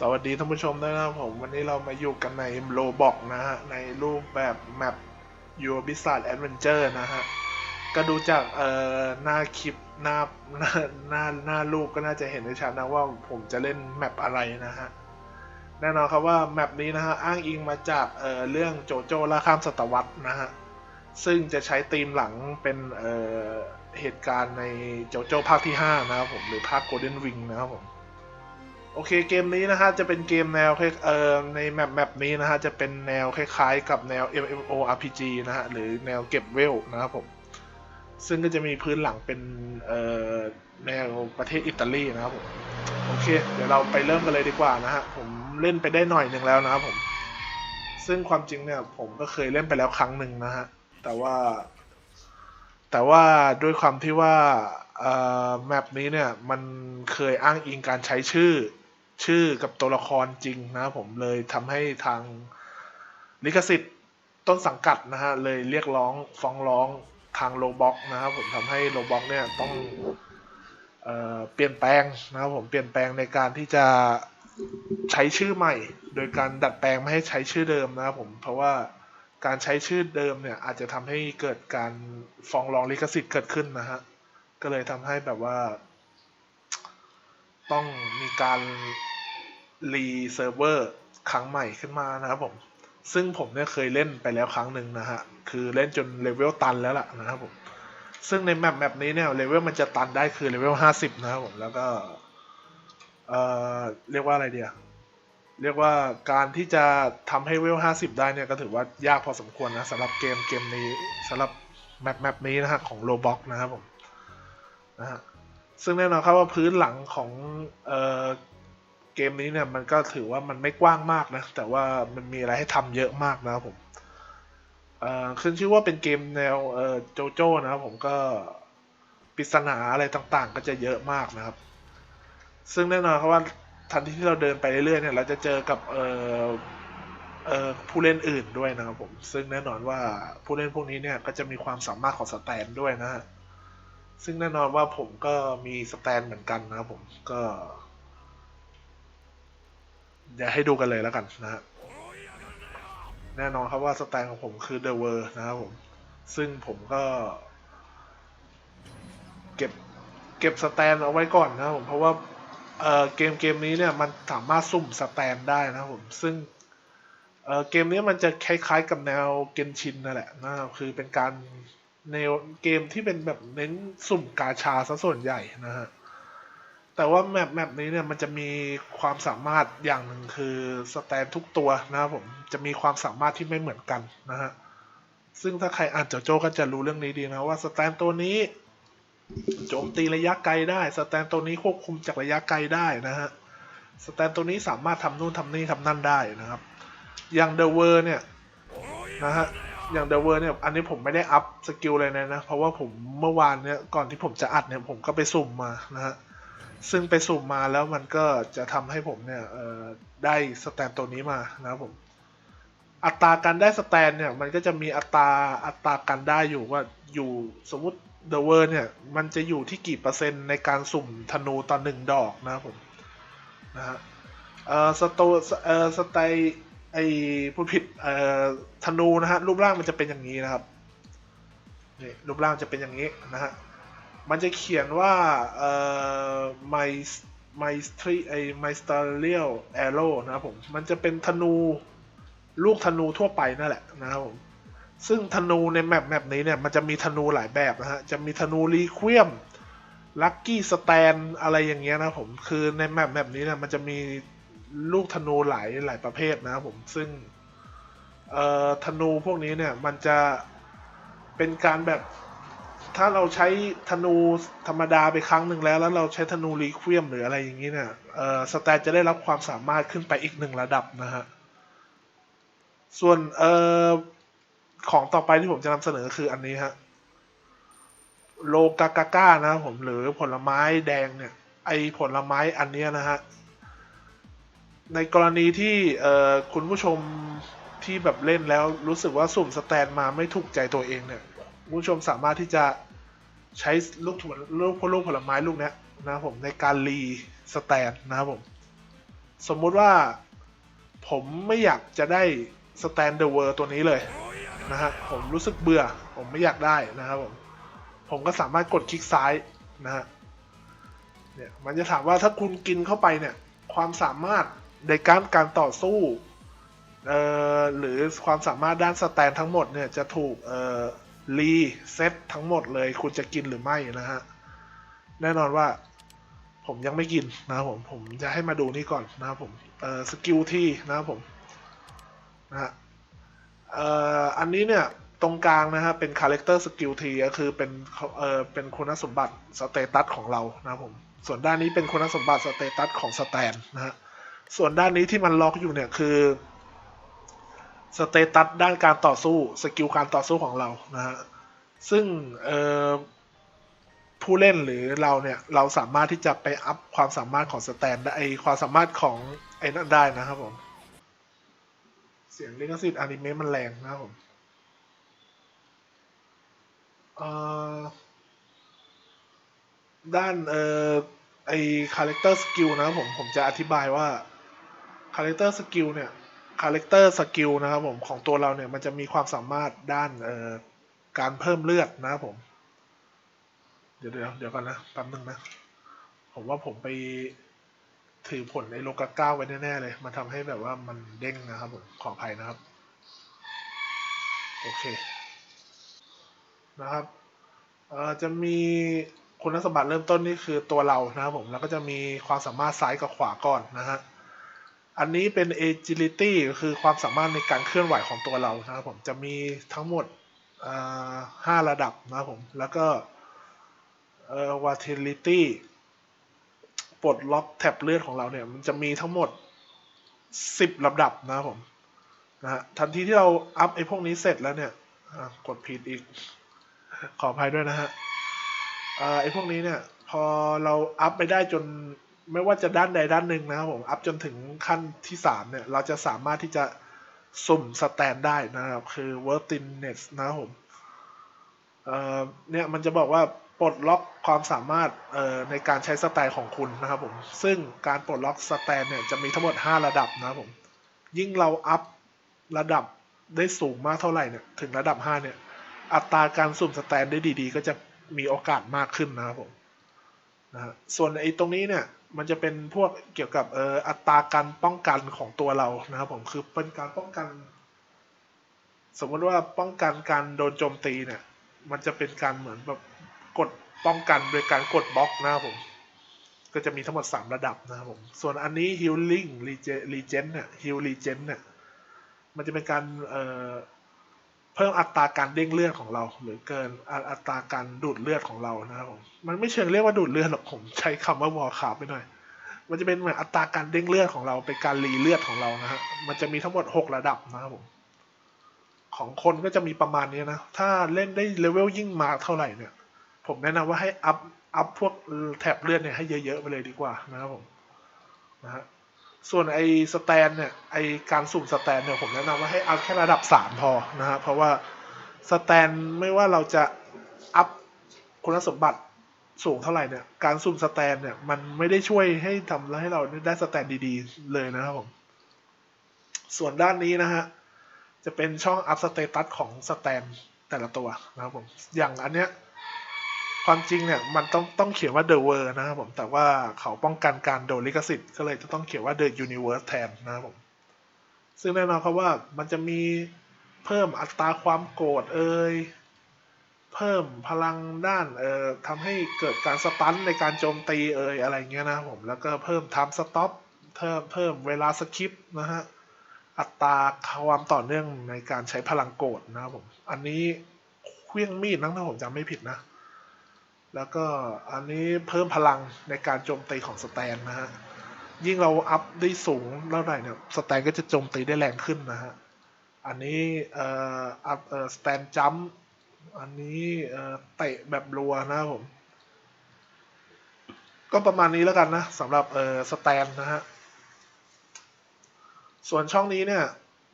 สวัสดีท่านผู้ชมด้วยนะครับผมวันนี้เรามาอยู่กันในโลบอกนะฮะ ในรูปแบบแมป Your Bizarre Adventure นะฮะ ก็ดูจากเอ่อหน้าคลิปหน้าหน้าหน้าหน้ารูปก็น่าจะเห็นได้ชัดนะว่าผมจะเล่นแมปอะไรนะฮะ แน่นอนครับว่าแมปนี้นะฮะ อ้างอิงมาจากเอ่อเรื่องโจโจ้ล่าข้ามศตวรรษนะฮะ ซึ่งจะใช้ธีมหลังเป็นเอ่อเหตุการณ์ในโจโจ้ภาคที่ 5 นะครับผมหรือภาค Golden Wing นะครับผม โอเคเกมนี้นะฮะจะเป็นเกมแนวเอ่อในแมปแมปนี้นะฮะจะเป็นแนวคล้ายๆ กับแนว MMORPG นะฮะหรือแนวเก็บเวลนะครับผมซึ่งก็จะมีพื้นหลังเป็นเอ่อแนวประเทศอิตาลีนะครับผมโอเค เดี๋ยวเราไปเริ่มกันเลยดีกว่านะฮะผมเล่นไปได้หน่อยหนึ่งแล้วนะครับผมซึ่งความจริงเนี่ยผมก็เคยเล่นไปแล้วครั้งหนึ่งนะฮะแต่ว่า แต่ว่าด้วยความที่ว่าแมปนี้เนี่ยมันเคยอ้างอิงการใช้ชื่อ ชื่อกับตัวละครจริงนะผมเลยทำให้ทางลิขสิทธิ์ต้นสังกัดนะฮะเลยเรียกร้องฟ้องร้องทางโลบ็อกนะครับผมทำให้โลบ็อกเนี่ยต้องเออเปลี่ยนแปลงนะครับผมเปลี่ยนแปลงในการที่จะใช้ชื่อใหม่ โดยการดัดแปลงไม่ให้ใช้ชื่อเดิมนะครับผมเพราะว่าการใช้ชื่อเดิมเนี่ยอาจจะทำให้เกิดการฟ้องร้องลิขสิทธิ์เกิดขึ้นนะฮะก็เลยทำให้แบบว่า ต้องมีการรีเซิร์ฟเวอร์ครั้งใหม่ขึ้นมานะครับผม ซึ่งผมเนี่ยเคยเล่นไปแล้วครั้งหนึ่งนะฮะ คือเล่นจนเลเวลตันแล้วล่ะนะครับผม ซึ่งในแมปแมปนี้เนี่ยเลเวลมันจะตันได้คือเลเวลห้าสิบนะครับผม แล้วก็เอ่อเรียกว่าอะไรเดียเรียกว่าการที่จะทำให้เวล50ได้เนี่ยก็ถือว่ายากพอสมควรนะสำหรับเกมเกมนี้สำหรับแมปแมปนี้นะฮะของ Roblox นะครับผมนะฮะ ซึ่งแน่นอนครับว่าพื้นหลังของเออเกมนี้เนี่ยมันก็ถือว่ามันไม่กว้างมากนะ แต่ว่ามันมีอะไรให้ทำเยอะมากนะครับผมเอ่อขึ้นชื่อว่าเป็นเกมแนวโจโจ้นะครับผมก็ปริศนาอะไรต่างๆ ก็จะเยอะมากนะครับ ซึ่งแน่นอนครับว่าทันทีที่เราเดินไปเรื่อยๆเนี่ยเราจะเจอกับเเอ่อผู้เล่นอื่นด้วยนะครับผม ซึ่งแน่นอนว่าผู้เล่นพวกนี้เนี่ยก็จะมีความสามารถของสแตนด้วยนะฮะ ซึ่งแน่นอนว่าผมก็มีสแตนเหมือนกันนะครับผมก็เดี๋ยวให้ดูกันเลยแล้วกันนะฮะแน่นอนครับว่าสแตนของผมคือ The w o r นะครับผม ซึ่งผมก็ เก็บเก็บสแตนเอาไว้ก่อนนะครับผมเพราะว่าเออเกมเกมนี้เนี่ยมันสามารถสุ่มสแตนได้นะครับผมซึ่งเออเกมนี้มันจะคล้ายๆกับแนวเกนชินนั่นแหละนะครับคือเป็นการ แนเกมที่เป็นแบบเน้นสุ่มกาชาซะส่วนใหญ่นะฮะ แต่ว่าแมปแมปนี้เนี่ยมันจะมีความสามารถอย่างหนึ่งคือสแตนทุกตัวนะครับผมจะมีความสามารถที่ไม่เหมือนกันนะฮะ ซึ่งถ้าใครอ่านโจโจก็จะรู้เรื่องนี้ดีนะว่าสแตนตัวนี้โจมตีระยะไกลได้ สแตนตัวนี้ควบคุมจากระยะไกลได้นะฮะ สแตนตัวนี้สามารถทำนู่นทำนี่ทำนั่นได้นะครับ อย่างเดอะเวอร์เนี่ยนะฮะ อย่างเดเวอร์เนี่ยอันนี้ผมไม่ได้อัพสกิลเลยนะนะ เพราะว่าผมเมื่อวานเนี่ยก่อนที่ผมจะอัดเนี่ยผมก็ไปสุ่มมานะฮะซึ่งไปสุ่มมาแล้วมันก็จะทำให้ผมเนี่ยได้สแตนตัวนี้มานะครับผม อัตราการได้สแตนเนี่ยมันก็จะมีอัตราอัตราการได้อยู่ว่าอยู่สมมติเดอะเวอร์เนี่ยมันจะอยู่ที่กี่เปอร์เซ็นต์ในการสุ่มธนูตอนหนึ่งดอกนะครับผมนะฮะเอ่อสโตเอ่อสไต ไอพูดผิดเอ่อธนูนะฮะรูปร่างมันจะเป็นอย่างนี้นะครับนี่รูปร่างจะเป็นอย่างนี้นะฮะมันจะเขียนว่าเอ่อ my my street ไอ my stereo arrow นะครับผมมันจะเป็นธนูลูกธนูทั่วไปนั่นแหละนะครับผมซึ่งธนูในแมปแมปนี้เนี่ยมันจะมีธนูหลายแบบนะฮะจะมีธนูรีควีมลัคกี้สแตนอะไรอย่างเงี้ยนะผมคือในแมปแมปนี้เนี่ยมันจะมี ลูกธนูหลายหลายประเภทนะครับผมซึ่งเอ่อธนูพวกนี้เนี่ยมันจะเป็นการแบบถ้าเราใช้ธนูธรรมดาไปครั้งหนึ่งแล้ว แล้วเราใช้ธนูรีควีมหรืออะไรอย่างนี้เนี่ยเอ่อสแตจะได้รับความสามารถขึ้นไปอีกหนึ่งระดับนะฮะส่วนเอ่อของต่อไปที่ผมจะนำเสนอคืออันนี้ฮะโลกากาก้านะผมหรือผลไม้แดงเนี่ย ไอผลไม้อันนี้นะฮะ ในกรณีที่คุณผู้ชมที่แบบเล่นแล้วรู้สึกว่าสุ่มสแตนมาไม่ถูกใจตัวเองเนี่ยคุณผู้ชมสามารถที่จะใช้ลูกผลลูกพลูกผลไม้ลูกเนี้ยนะครับผมในการรีสแตนนะครับผมสมมุติว่าผมไม่อยากจะได้ stand the world ตัวนี้เลยนะฮะผมรู้สึกเบื่อผมไม่อยากได้นะครับผมผมก็สามารถกดคลิกซ้ายนะฮะเนี่ยมันจะถามว่าถ้าคุณกินเข้าไปเนี่ยความสามารถ ในการการต่อสู้เอ่อหรือความสามารถด้านสแตนทั้งหมดเนี่ยจะถูกเอ่อรีเซ็ตทั้งหมดเลยคุณจะกินหรือไม่นะฮะ แน่นอนว่าผมยังไม่กินนะครับผมผมจะให้มาดูนี่ก่อนนะครับผมเอ่อสกิลที่นะครับผมนะฮะเอ่ออันนี้เนี่ยตรงกลางนะฮะเป็น character skill T ก็คือเป็นเอ่อเป็นคุณสมบัติสเตตัสของเรานะครับผมส่วนด้านนี้เป็นคุณสมบัติสเตตัสของสแตนนะฮะ ส่วนด้านนี้ที่มันล็อกอยู่เนี่ยคือสเตตัสด้านการต่อสู้สกิลการต่อสู้ของเรานะฮะซึ่งผู้เล่นหรือเราเนี่ย เราสามารถที่จะไปอัพความสามารถของสแตนได้ไอความสามารถของไอ้นั่นได้นะครับผม เสียงลิขสิทธิ์อนิเมะมันแรงนะครับผมด้านเอ่อไอคาแรคเตอร์สกิลนะครับผม ผมจะอธิบายว่า คาแรคเตอร์สกิลเนี่ยคาแรคเตอร์สกิลนะครับผมของตัวเราเนี่ยมันจะมีความสามารถด้านเอ่อการเพิ่มเลือดนะครับผม เดี๋ยวเดี๋ยวเดี๋ยวก่อนนะแป๊บนึงนะ ผมว่าผมไปถือผลในโลกาก้าไว้แน่ ๆ เลย มันทำให้แบบว่ามันเด้งนะครับผม ขออภัยนะครับ โอเค นะครับเอ่อจะมีคุณสมบัติเริ่มต้นนี่คือตัวเรานะครับผม แล้วก็จะมีความสามารถซ้ายกับขวาก่อนนะฮะ อันนี้เป็น agility ก็คือความสามารถในการเคลื่อนไหวของตัวเรานะครับผมจะมีทั้งหมดห้าระดับนะครับผมแล้วก็ vitality ปลดล็อกแท็บเลือดของเราเนี่ยมันจะมีทั้งหมด 10ลำดับนะครับผมนะฮะทันทีที่เราอัพไอ้พวกนี้เสร็จแล้วเนี่ยกดผิดอีกขออภัยด้วยนะฮะไอ้พวกนี้เนี่ยพอเราอัพไปได้จน ไม่ว่าจะด้านใดด้านหนึ่งนะครับผมอัพจนถึงขั้นที่สามเนี่ยเราจะสามารถที่จะสุ่มสแตนได้นะครับ คือ worthiness นะครับผมเอ่อเนี่ยมันจะบอกว่าปลดล็อกความสามารถเอ่อในการใช้สแตนของคุณนะครับผมซึ่งการปลดล็อกสแตนเนี่ยจะมีทั้งหมด 5 ระดับนะครับผมยิ่งเราอัพระดับได้สูงมากเท่าไหร่เนี่ยถึงระดับ 5 เนี่ย อัตราการสุ่มสแตนได้ดีๆ ก็จะมีโอกาสมากขึ้นนะครับผม นะส่วนไอ้ตรงนี้เนี่ยมันจะเป็นพวกเกี่ยวกับเอ่ออัตราการป้องกันของตัวเรานะครับผมคือเป็นการป้องกัน สมมติว่าป้องกันการโดนโจมตีเนี่ย มันจะเป็นการเหมือนแบบกดป้องกันโดยการกดบล็อกนะครับผม ก็จะมีทั้งหมด 3 ระดับนะครับผมส่วนอันนี้ healing regen เนี่ย heal regen เนี่ยมันจะเป็นการเอ่อ เพิ่มอัตราการเด้งเลือดของเรา หรือเกินอัอัตราการดูดเลือดของเรานะครับผมมันไม่เชิงเรียกว่าดูดเลือดหรอกผมใช้คำว่าวอลคาร์ไปหน่อยมันจะเป็นเหมือนอัตราการเด้งเลือดของเราเป็นการรีเลือดของเรานะฮะมันจะมีทั้งหมด 6 ระดับนะครับผมของคนก็จะมีประมาณนี้นะ ถ้าเล่นได้เลเวลยิ่งมาเท่าไหร่เนี่ย ผมแนะนำว่าให้อัพ อัพพวกแถบเลือดเนี่ยให้เยอะๆไปเลยดีกว่านะครับผม นะฮะ ส่วนไอสแตนเนี่ยไอการสุ่มสแตนเนี่ยผมแนะนำว่าให้อัพแค่ระดับสามพอนะฮะเพราะว่าสแตนไม่ว่าเราจะอัพคุณสมบัติสูงเท่าไหร่เนี่ยการสุ่มสแตนเนี่ยมันไม่ได้ช่วยให้ทำให้เราได้สแตนดีๆ เลยนะครับผมส่วนด้านนี้นะฮะจะเป็นช่องอัพสเตตัสของสแตนแต่ละตัวนะครับผมอย่างอันเนี้ย ความจริงเนี่ยมันต้องต้องเขียนว่า The World นะครับผมแต่ว่าเขาป้องกันการโดนลิขสิทธิ์ก็เลยจะต้องเขียนว่า The Universe แทนนะครับผม ซึ่งแน่นอนครับว่ามันจะมีเพิ่มอัตราความโกรธเอ่ยเพิ่มพลังด้านเอ่อทำให้เกิดการสตันในการโจมตีเอ่ยอะไรเงี้ยนะครับผมแล้วก็เพิ่มไทม์สต็อปเพิ่มเพิ่มเวลาสคิปนะฮะอัตราความต่อเนื่องในการใช้พลังโกรธนะครับผม อันนี้เครื่องมีดนะถ้าผมจำไม่ผิดนะ แล้วก็อันนี้เพิ่มพลังในการโจมตีของสแตนนะฮะ ยิ่งเราอัพได้สูงเท่าไหร่เนี่ยสแตนก็จะโจมตีได้แรงขึ้นนะฮะ อันนี้เอ่ออัพเอ่อสแตนจัมอันนี้เอ่อเตะแบบรัวนะครับผม ก็ประมาณนี้แล้วกันนะสำหรับเอ่อสแตนนะฮะ ส่วนช่องนี้เนี่ย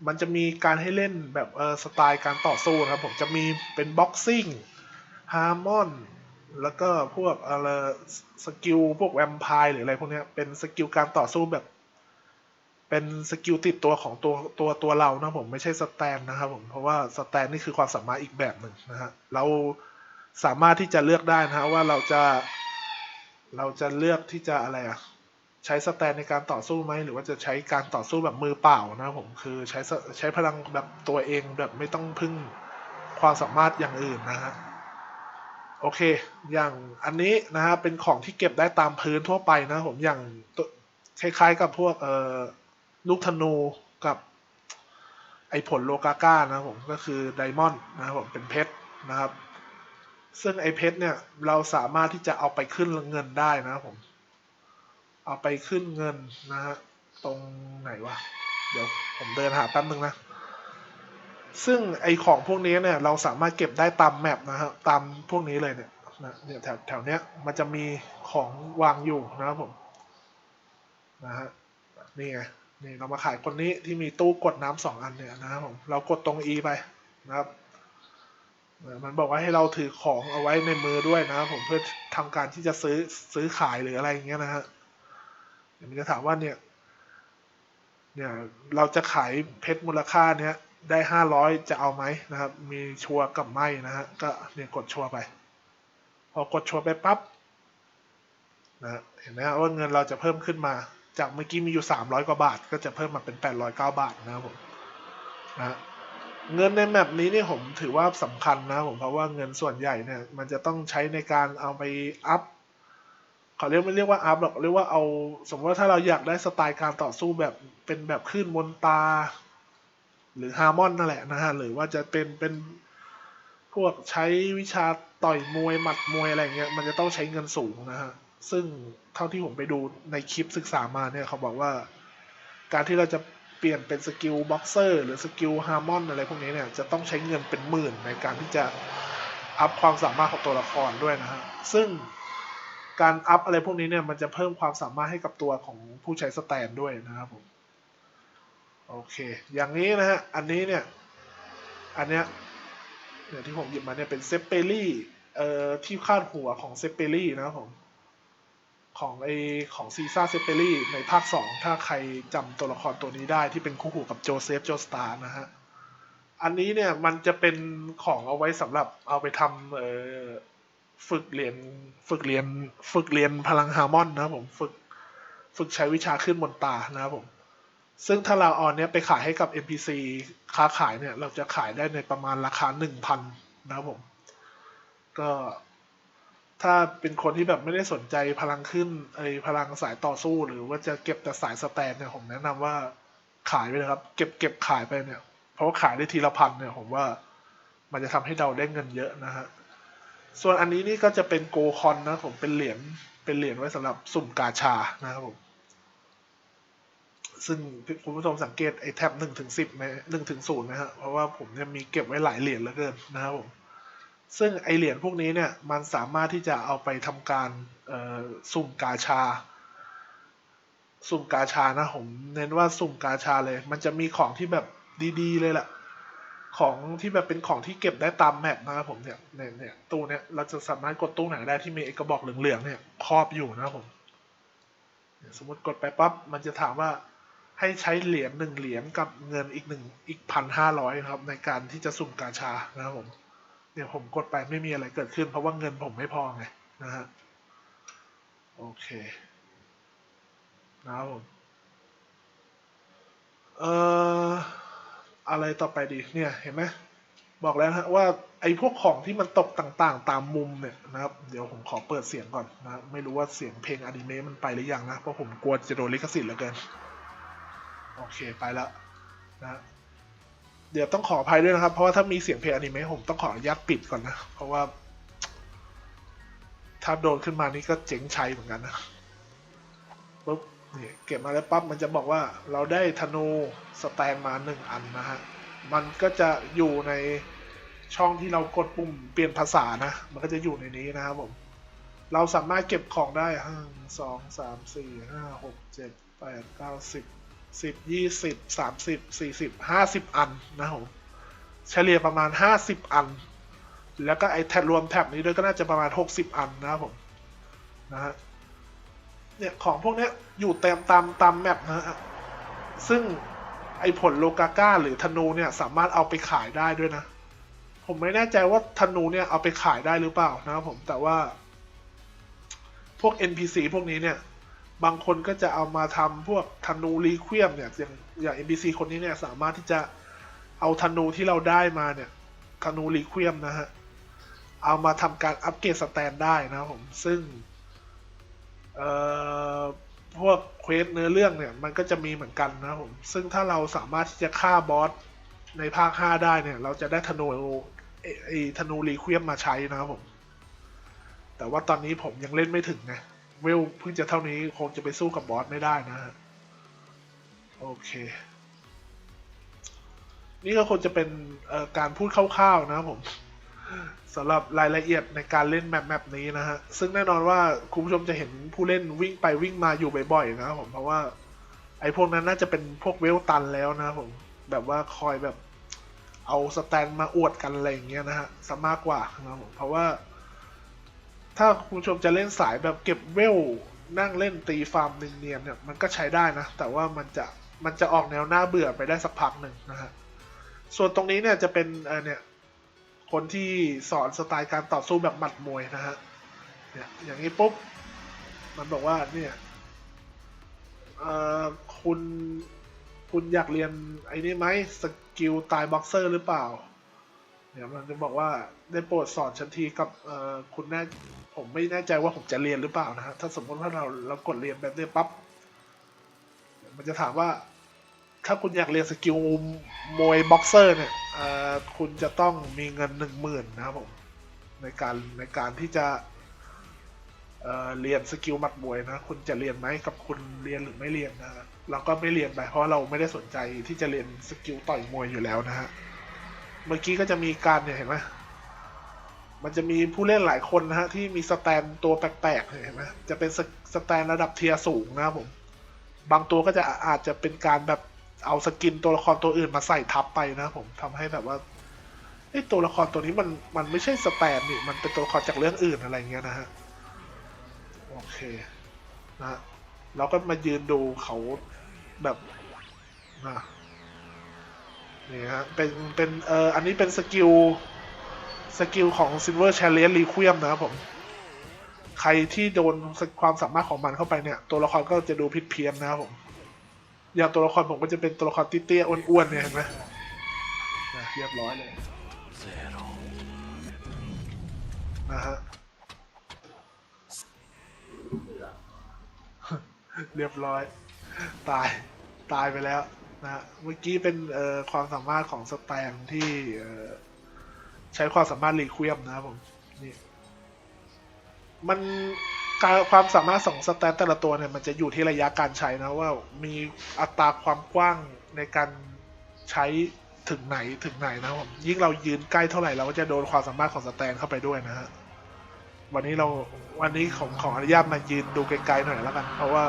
มันจะมีการให้เล่นแบบเออสไตล์การต่อสู้นะครับผมจะมีเป็นบ็อกซิ่งฮาร์มอน แล้วก็พวกอะไรสกิลพวกแวมไพร์หรืออะไรพวกนี้เป็นสกิลการต่อสู้แบบ เป็นสกิลติดตัวของตัวตัวตัวเรานะผมไม่ใช่สแตนนะครับผมเพราะว่าสแตนนี่คือความสามารถอีกแบบหนึ่งนะฮะเราสามารถที่จะเลือกได้นะฮะว่าเราจะเราจะเลือกที่จะอะไรอะใช้สแตนในการต่อสู้ไหมหรือว่าจะใช้การต่อสู้แบบมือเปล่านะผมคือใช้ใช้พลังแบบตัวเองแบบไม่ต้องพึ่งความสามารถอย่างอื่นนะฮะ โอเค อย่างอันนี้นะฮะเป็นของที่เก็บได้ตามพื้นทั่วไปนะผมอย่างคล้ายๆกับพวกเอ่อลูกธนูกับไอผลโลกาก้านะผมก็คือไดมอนด์นะครับผมเป็นเพชรนะครับ ซึ่งไอเพชรเนี่ยเราสามารถที่จะเอาไปขึ้นเงินได้นะผม เอาไปขึ้นเงินนะฮะตรงไหนวะ เดี๋ยวผมเดินหาแป๊บนึงนะ ซึ่งไอของพวกนี้เนี่ยเราสามารถเก็บได้ตามแมปนะครับตามพวกนี้เลยเนี่ยนะเนี่ยแถวแถวเนี้ยมันจะมีของวางอยู่นะครับผมนะฮะนี่ไงนี่เรามาขายคนนี้ที่มีตู้กดน้ำสองอันเนี่ยนะครับผมเรากดตรง E ไปนะครับมันบอกว่าให้เราถือของเอาไว้ในมือด้วยนะครับผมเพื่อทำการที่จะซื้อซื้อขายหรืออะไรอย่างเงี้ยนะฮะเดี๋ยวมันจะถามว่าเนี่ยเนี่ยเราจะขายเพชรมูลค่าเนี้ย ได้ห้าร้อยจะเอาไหมนะครับ มีชัวร์กับไม่นะฮะ ก็เนี่ยกดชัวร์ไป พอกดชัวร์ไปปั๊บนะเห็นไหมว่าเงินเราจะเพิ่มขึ้นมา จากเมื่อกี้มีอยู่ 300 กว่าบาท ก็จะเพิ่มมาเป็น 809 บาทนะครับผมนะฮะเงินในแมปนี้นี่ผมถือว่าสำคัญนะผมเพราะว่าเงินส่วนใหญ่เนี่ยมันจะต้องใช้ในการเอาไปอัพเขาเรียกไม่เรียกว่าอัพหรอกเรียกว่าเอา สมมติว่าถ้าเราอยากได้สไตล์การต่อสู้แบบเป็นแบบคลื่นมนตา หรือฮาร์มอนนั่นแหละนะฮะหรือว่าจะเป็นเป็นพวกใช้วิชาต่อยมวยหมัดมวยอะไรเงี้ยมันจะต้องใช้เงินสูงนะฮะซึ่งเท่าที่ผมไปดูในคลิปศึกษามาเนี่ยเขาบอกว่า การที่เราจะเปลี่ยนเป็นสกิลบ็อกเซอร์หรือสกิลฮาร์มอนอะไรพวกนี้เนี่ยจะต้องใช้เงินเป็นหมื่นในการที่จะอัพความสามารถของตัวละครด้วยนะฮะซึ่งการอัพอะไรพวกนี้เนี่ยมันจะเพิ่มความสามารถให้กับตัวของผู้ใช้สแตนด้วยนะครับผม โอเค อย่างนี้นะฮะ อันนี้เนี่ย อันเนี้ยเนี่ยที่ผมหยิบมาเนี่ยเป็นเซปเปอรี่เอ่อที่คาดหัวของเซปเปอรี่นะครับผม ของไอของซีซ่าเซปเปอรี่ในภาค 2 ถ้าใครจำตัวละครตัวนี้ได้ที่เป็นคู่หูกับโจเซฟโจสตาร์นะฮะ อันนี้เนี่ยมันจะเป็นของเอาไว้สำหรับเอาไปทำเอ่อฝึกเรียนฝึกเรียนฝึกเรียนพลังฮาร์มอนนะครับผมฝึกฝึกใช้วิชาขึ้นบนตานะครับผม ซึ่งถ้าเราเอาอันเนี้ยไปขายให้กับ NPC ค้าขายเนี่ย เราจะขายได้ในประมาณราคา 1,000 นะครับผม ก็ถ้าเป็นคนที่แบบไม่ได้สนใจพลังขึ้นไอพลังสายต่อสู้ หรือว่าจะเก็บแต่สายสแตนเนี่ยผมแนะนำว่าขายไปเลยครับ เก็บเก็บขายไปเนี่ย เพราะว่าขายได้ทีละพันเนี่ยผมว่ามันจะทำให้เราได้เงินเยอะนะฮะส่วนอันนี้นี่ก็จะเป็นโกคอนนะผมเป็นเหรียญเป็นเหรียญไว้สำหรับสุ่มกาชานะครับผม ซึ่งคุณผู้ชมสังเกตไอ้แท็บหนึ่งถึงสิบไหมหนึ่งถึงศูนย์นะฮะเพราะว่าผมเนี่ยมีเก็บไว้หลายเหรียญเหลือเกินนะครับผมซึ่งไอเหรียญพวกนี้เนี่ยมันสามารถที่จะเอาไปทำการสุ่มกาชา สุ่มกาชานะผมเน้นว่าสุ่มกาชาเลย มันจะมีของที่แบบดีๆ เลยแหละของที่แบบเป็นของที่เก็บได้ตามแมปนะครับผมเนี่ยเนี่ยเนี่ยตู้เนี่ยเราจะสามารถกดตู้ไหนได้ที่มีไอกระบอกเหลืองๆเนี่ยครอบอยู่นะครับผมสมมติกดไปปั๊บมันจะถามว่า ให้ใช้เหรียญหนึ่งเหรียญกับเงินอีกหนึ่งอีกพันห้าร้อยครับ ในการที่จะสุ่มกาชานะครับผมเนี่ยผมกดไปไม่มีอะไรเกิดขึ้น เพราะว่าเงินผมไม่พอไงนะฮะโอเคนะครับผมเอ่ออะไรต่อไปดีเนี่ยเห็นไหมบอกแล้วฮะว่าไอ้พวกของที่มันตกต่างๆ ตามมุมเนี่ยนะครับ เดี๋ยวผมขอเปิดเสียงก่อนนะไม่รู้ว่าเสียงเพลงอนิเมะมันไปหรือยังนะ เพราะผมกลัวจะโดนลิขสิทธิ์เหลือเกิน โอเคไปแล้วนะเดี๋ยวต้องขออภัยด้วยนะครับ เพราะว่าถ้ามีเสียงเพลงอนิเมะผมต้องขออนุญาตปิดก่อนนะ เพราะว่า ถ้าโดนขึ้นมานี่ก็เจ๋งชัยเหมือนกันนะปุ๊บนี่เก็บมาแล้วปั๊บมันจะบอกว่าเราได้ธนูสแตนมาหนึ่งอันนะฮะ มันก็จะอยู่ในช่องที่เรากดปุ่มเปลี่ยนภาษานะ มันก็จะอยู่ในนี้นะครับผม เราสามารถเก็บของได้ห้าสองสามสี่ห้าหกเจ็ดแปดเก้าสิบ สิบยี่สิบสามสิบสี่สิบห้าสิบอันนะครับผมเฉลี่ยประมาณห้าสิบอัน แล้วก็ไอแท็บรวมแท็บนี้ด้วยก็น่าจะประมาณหกสิบอันนะครับผมนะฮะเนี่ยของพวกนี้อยู่เต็มตามตามแมปนะฮะซึ่งไอผลโลกาก้าหรือธนูเนี่ยสามารถเอาไปขายได้ด้วยนะ ผมไม่แน่ใจว่าธนูเนี่ยเอาไปขายได้หรือเปล่านะครับผมแต่ว่า พวก NPC พวกนี้เนี่ย บางคนก็จะเอามาทำพวกธนูรีเควมเนี่ยอย่างอย่าง NPC คนนี้เนี่ยสามารถที่จะเอาธนูที่เราได้มาเนี่ยธนูรีเควมนะฮะ เอามาทำการอัปเกรดสแตนได้นะผม ซึ่ง เอ่อ พวกเควสเนื้อเรื่องเนี่ย มันก็จะมีเหมือนกันนะผม ซึ่งถ้าเราสามารถที่จะฆ่าบอสในภาค 5 ได้เนี่ย เราจะได้ธนูไอ้ธนูรีเควมมาใช้นะครับผม แต่ว่าตอนนี้ผมยังเล่นไม่ถึงไง เวลเพิ่งจะเท่านี้คงจะไปสู้กับบอสไม่ได้นะฮะโอเค นี่ก็คงจะเป็นการพูดคร่าวๆนะครับผมสำหรับรายละเอียดในการเล่นแมปแมปนี้นะฮะ ซึ่งแน่นอนว่าคุณผู้ชมจะเห็นผู้เล่นวิ่งไปวิ่งมาอยู่บ่อยๆนะครับผมเพราะว่า ไอ้พวกนั้นน่าจะเป็นพวกเวลตันแล้วนะผม แบบว่าคอยแบบเอาสแตนมาอวดกันอะไรอย่างเงี้ยนะฮะซะมากกว่านะครับผมเพราะว่า ถ้าคุณผู้ชมจะเล่นสายแบบเก็บเวลนั่งเล่นตีฟาร์มเนียนๆเนี่ยมันก็ใช้ได้นะ แต่ว่ามันจะมันจะออกแนวหน้าเบื่อไปได้สักพักหนึ่งนะฮะส่วนตรงนี้เนี่ยจะเป็นเเนี่ยคนที่สอนสไตล์การต่อสู้แบบหมัดมวยนะฮะเนี่ยอย่างนี้ปุ๊บ มันบอกว่าเนี่ยเอ่อคุณคุณอยากเรียนไอ้นี่ไหมสกิลตายบ็อกเซอร์หรือเปล่า เนี่ยมันจะบอกว่า ได้โปรดสอนฉันทีกับเออคุณแน่ผมไม่แน่ใจว่าผมจะเรียนหรือเปล่านะฮะถ้าสมมติว่าเราเรากดเรียนแบบนี้ปั๊บมันจะถามว่า ถ้าคุณอยากเรียนสกิลมวยบ็อกเซอร์เนี่ยคุณจะต้องมีเงินหนึ่งหมื่นนะครับผมในการในการที่จะเเรียนสกิลหมัดมวยนะ คุณจะเรียนไหมกับคุณเรียนหรือไม่เรียนนะฮะเราก็ไม่เรียนไปเพราะเราไม่ได้สนใจที่จะเรียนสกิลต่อยมวยอยู่แล้วนะฮะเมื่อกี้ก็จะมีการเนี่ยเห็นไหม มันจะมีผู้เล่นหลายคนนะฮะ ที่มีสแตนตัวแปลกๆเห็นไหมจะเป็นสสแตนระดับเทียสูงนะครับผม บางตัวก็จะอาจจะเป็นการแบบเอาสกินตัวละครตัวอื่นมาใส่ทับไปนะผมทำให้แบบว่าไอ้ตัวละครตัวนี้มันมันไม่ใช่สแตนนี่มันเป็นตัวละครจากเรื่องอื่นอะไรเงี้ยนะฮะโอเคนะเราก็มายืนดูเขาแบบนะนี่ฮะเป็นเป็นเอออันนี้เป็นสกิล สกิลของ Silver Chariot Requiem นะครับผม ใครที่โดนความสามารถของมันเข้าไปเนี่ย ตัวละครก็จะดูผิดเพี้ยนนะครับผม อย่างตัวละครผมก็จะเป็นตัวละครเตี้ยๆอ้วนๆเนี่ยเห็นไหมนะเรียบร้อยเลยนะฮะเรียบร้อย ตายตายไปแล้วนะฮะเมื่อกี้เป็นเอ่อความสามารถของสแตนที่เอ่อ ใช้ความสามารถรีควียมนะครับผมนี่มันการความสามารถของสแตนแต่ละตัวเนี่ยมันจะอยู่ที่ระยะการใช้นะว่ามีอัตราความกว้างในการใช้ถึงไหนถึงไหนนะผมยิ่งเรายืนใกล้เท่าไหร่เราก็จะโดนความสามารถของสแตนเข้าไปด้วยนะฮะวันนี้เราวันนี้ของของอนุญาตมายืนดูไกลๆหน่อยแล้วกัน เพราะว่า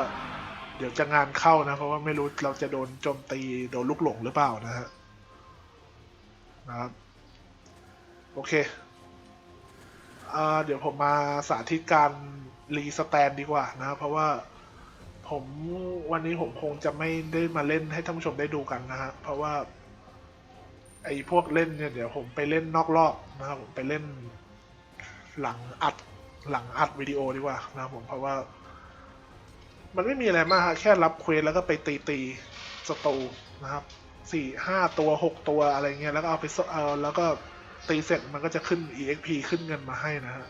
เดี๋ยวจะงานเข้านะ เพราะว่าไม่รู้เราจะโดนโจมตีโดนลูกหลงหรือเปล่านะฮะนะครับ โอเคอเดี๋ยวผมมาสาธิตการรีสแตนดีกว่านะ เพราะว่าผมวันนี้ผมคงจะไม่ได้มาเล่นให้ท่านผู้ชมได้ดูกันนะฮะ เพราะว่า ไอ้พวกเล่นเนี่ยเดี๋ยวผมไปเล่นนอกรอบนะครับผมไปเล่นหลังอัดหลังอัดวิดีโอดีกว่านะครับผมเพราะว่า มันไม่มีอะไรมากฮะแค่รับเควสแล้วก็ไปตีตีสตูนะครับสี่ห้าตัวหกตัวอะไรเงี้ยแล้วก็เอาไปเอาแล้วก็ ตีเสร็จมันก็จะขึ้น exp ขึ้นเงินมาให้นะฮะ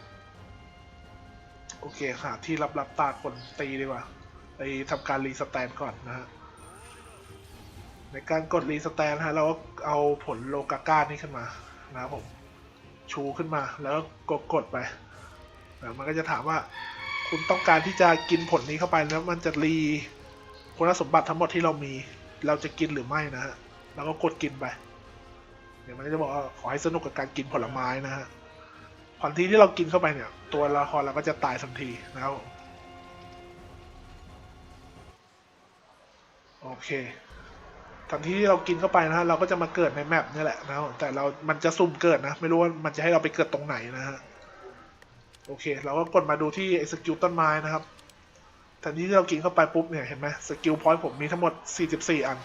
โอเคหาที่รับรับตาคนตีดีกว่าไปทำการรีสแตนก่อนนะฮะ ในการกดรีสแตนฮะ เราก็เอาผลโลกาก้านี่ขึ้นมานะครับผม ชูขึ้นมาแล้วก็กดกดไปแล้วมันก็จะถามว่าคุณต้องการที่จะกินผลนี้เข้าไปแล้วมันจะรีคุณสมบัติทั้งหมดที่เรามี เราจะกินหรือไม่นะฮะ แล้วก็กดกินไป เดี๋ยวมันก็จะบอกว่าขอให้สนุกกับการกินผลไม้นะฮะทันทีที่เรากินเข้าไปเนี่ย ตัวละครเราก็จะตายทันทีนะครับโอเคทันทีที่เรากินเข้าไปนะฮะเราก็จะมาเกิดในแมปนี่แหละนะครับแต่เรา มันจะสุ่มเกิดนะ ไม่รู้ว่ามันจะให้เราไปเกิดตรงไหนนะฮะโอเค เราก็กดมาดูที่ไอ้สกิลต้นไม้นะครับ ทันทีที่เรากินเข้าไปปุ๊บเนี่ยเห็นไหมสกิลพอยต์ผมมีทั้งหมด 44 อัน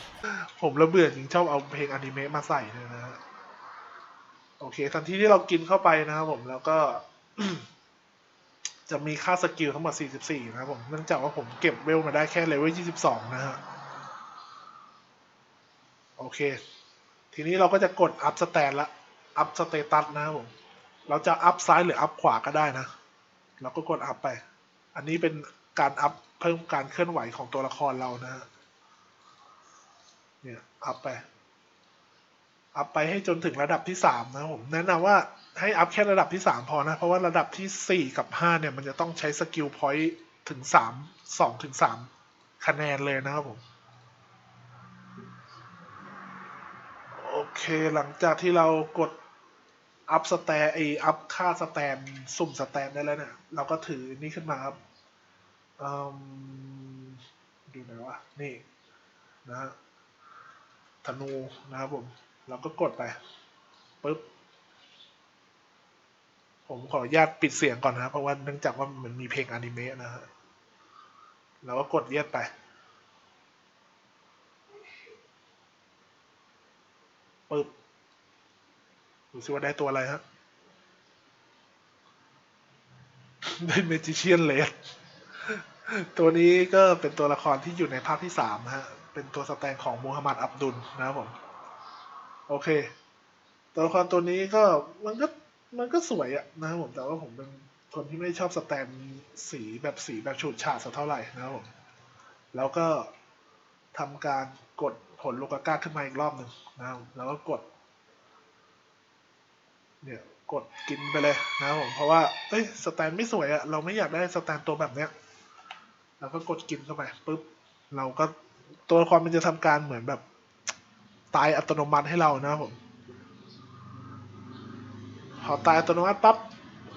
ผมระเบื่อจริงชอบเอาเพลงอนิเมะมาใส่เนี่ยนะฮะโอเค ทันทีที่เรากินเข้าไปนะครับผมแล้วก็จะมีค่าสกิลทั้งหมด 44 นะครับผมเนื่องจากว่าผมเก็บเวลมาได้แค่เลเวล 22 นะฮะ โอเค ทีนี้เราก็จะกดอัพสแตนละอัพสเตตัสนะครับผม เราจะอัพซ้ายหรืออัพขวาก็ได้นะ เราก็กดอัพไป อันนี้เป็นการอัพ เพิ่มการเคลื่อนไหวของตัวละครเรานะฮะเนี่ยอัพไปอัพไปให้จนถึงระดับที่สามนะผมแนะนำว่าให้อัพแค่ระดับที่สามพอนะ เพราะว่าระดับที่สี่กับห้าเนี่ย มันจะต้องใช้สกิลพอยต์ถึงสามสองถึงสามคะแนนเลยนะครับผมโอเคหลังจากที่เรากดอัพสแตนไออัพค่าสแตนสุ่มสแตนได้แล้วเนี่ย เราก็ถือนี่ขึ้นมาครับ ดูหนวะ นี่นะฮะธนูนะครับผม เราก็กดไปปุ๊บ ผมขออนุญาตปิดเสียงก่อนนะครับเพราะว่าเนื่องจากว่ามันมีเพลงอนิเมะนะฮะเราก็กดเยียดไปปึ๊บดูสิว่าได้ตัวอะไรฮะ ได้เมจิเชียนเลส ตัวนี้ก็เป็นตัวละครที่อยู่ในภาคที่สามนะฮะ เป็นตัวสแตนของมูฮัมหมัดอับดุลนะครับผม โอเค ตัวละครตัวนี้ก็มันก็มันก็สวยอะนะครับผม แต่ว่าผมเป็นคนที่ไม่ชอบสแตนสีแบบสีแบบฉูดฉาดสักเท่าไหร่นะครับผม แล้วก็ทำการกดผลโลกาก้าขึ้นมาอีกรอบหนึ่งนะครับแล้วก็กด เนี่ยกดกินไปเลยนะครับผม เพราะว่าเอ้ยสแตนไม่สวยอะเราไม่อยากได้สแตนตัวแบบเนี้ย เราก็กดกินเข้าไปปุ๊บเราก็ตัวละครมันจะทำการเหมือนแบบตายอัตโนมัติให้เรานะผมพอตายอัตโนมัติปั๊บ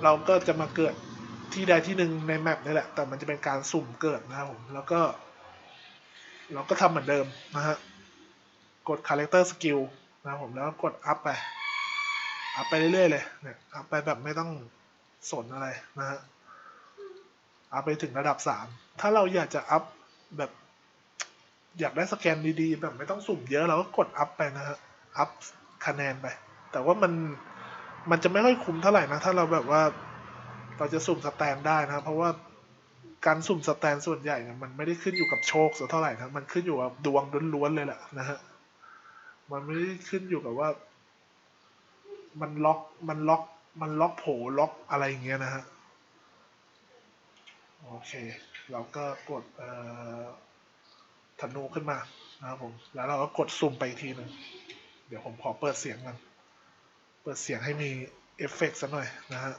เราก็จะมาเกิดที่ใดที่หนึ่งในแมปนี่แหละ แต่มันจะเป็นการสุ่มเกิดนะครับผม แล้วก็ เราก็ทำเหมือนเดิมนะฮะ กด character skill นะครับผม แล้วก็กด up ไป อัพไปเรื่อยๆเลย เนี่ย อัพไปแบบไม่ต้องสนอะไรนะฮะ อัพไปถึงระดับสามถ้าเราอยากจะอัพแบบ อยากได้สแกนดีๆ แบบไม่ต้องสุ่มเยอะเราก็กดอัพไปนะฮะอัพคะแนนไป แต่ว่ามันมันจะไม่ค่อยคุ้มเท่าไหร่นะ ถ้าเราแบบว่าเราจะสุ่มสแตนได้นะ เพราะว่าการสุ่มสแตนส่วนใหญ่เนี่ยมันไม่ได้ขึ้นอยู่กับโชคสักเท่าไหร่นะมันขึ้นอยู่กับดวงล้วนๆเลยแหละนะฮะมันไม่ได้ขึ้นอยู่กับว่า มันล็อกมันล็อกมันล็อกโผล็อกอะไรอย่างเงี้ยนะฮะ โอเค เราก็กดเอ่อธนูขึ้นมานะครับผม แล้วเราก็กดซุ่มไปอีกทีหนึ่ง เดี๋ยวผมขอเปิดเสียงกัน เปิดเสียงให้มีเอฟเฟกต์สักหน่อยนะฮะ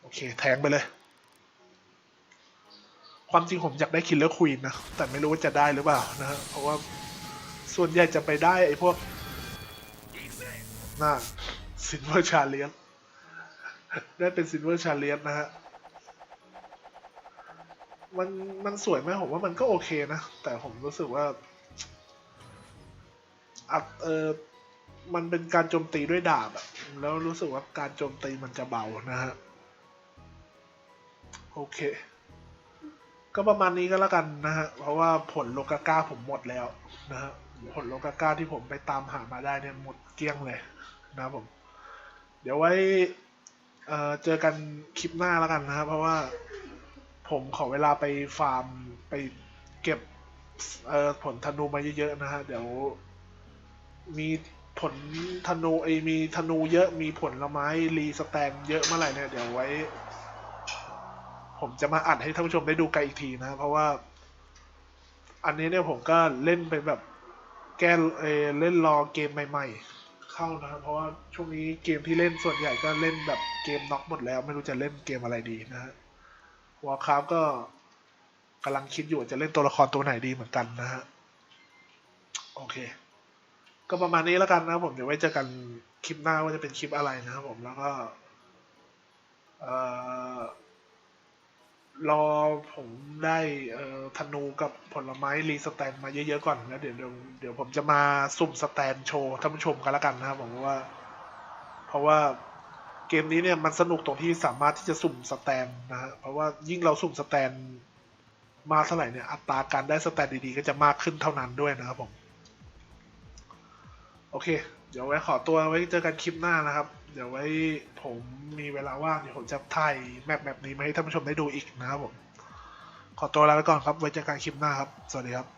โอเค แทงไปเลย ความจริงผมอยากได้คิลเลอร์ควีนนะ แต่ไม่รู้ว่าจะได้หรือเปล่านะฮะ เพราะว่าส่วนใหญ่จะไปได้ไอ้พวกน่าซินเวอร์ชาเลียนได้เป็นซินเวอร์ชาเลียนนะฮะ มันมันสวยไหมผมว่ามันก็โอเคนะ แต่ผมรู้สึกว่าอัดเออมันเป็นการโจมตีด้วยดาบอะแล้วรู้สึกว่าการโจมตีมันจะเบานะฮะ โอเค ก็ประมาณนี้ก็แล้วกันนะฮะ เพราะว่าผลโลกาก้าผมหมดแล้วนะฮะ ผลโลกาก้าที่ผมไปตามหามาได้เนี่ยหมดเกลี้ยงเลยนะผม เดี๋ยวไว้เออเจอกันคลิปหน้าแล้วกันนะครับเพราะว่า ผมขอเวลาไปฟาร์มไปเก็บเอ่อผลธนูมาเยอะๆนะฮะ เดี๋ยว มีผลธนูไอมีธนูเยอะมีผลไม้รีสแตนเยอะเมื่อไหร่เนี่ยเดี๋ยวไว้ ผมจะมาอัดให้ท่านผู้ชมได้ดูกันอีกทีนะ เพราะว่า อันนี้เนี่ยผมก็เล่นไปแบบแก้เอเล่นรอเกมใหม่ ๆ เข้านะเพราะว่าช่วงนี้เกมที่เล่นส่วนใหญ่ก็เล่นแบบเกมน็อกหมดแล้ว ไม่รู้จะเล่นเกมอะไรดีนะฮะ วอร์คราฟก็กำลังคิดอยู่จะเล่นตัวละครตัวไหนดีเหมือนกันนะฮะ โอเค ก็ประมาณนี้แล้วกันนะครับผม เดี๋ยวไว้เจอกันคลิปหน้าว่าจะเป็นคลิปอะไรนะครับผมแล้วก็รอผมได้ธนูกับผลไม้รีสแตนมาเยอะๆก่อนแล้วเดี๋ยวเดี๋ยวเดี๋ยวผมจะมาสุ่มสแตนโชว์ท่านผู้ชมกันแล้วกันนะครับผมว่า เพราะว่า เกมนี้เนี่ยมันสนุกตรงที่สามารถที่จะสุ่มสแตนนะฮะเพราะว่ายิ่งเราสุ่มสแตนมากเท่าไหร่เนี่ยอัตราการได้สแตทดีๆ ก็จะมากขึ้นเท่านั้นด้วยนะครับผม โอเค เดี๋ยวไว้ขอตัวไว้เจอกันคลิปหน้านะครับ เดี๋ยวไว้ผมมีเวลาว่างเดี๋ยวผมจะถ่ายแมปแบบนี้มาให้ท่านผู้ชมได้ดูอีกนะครับผม ขอตัวลาไปก่อนครับไว้เจอกันคลิปหน้าครับ สวัสดีครับ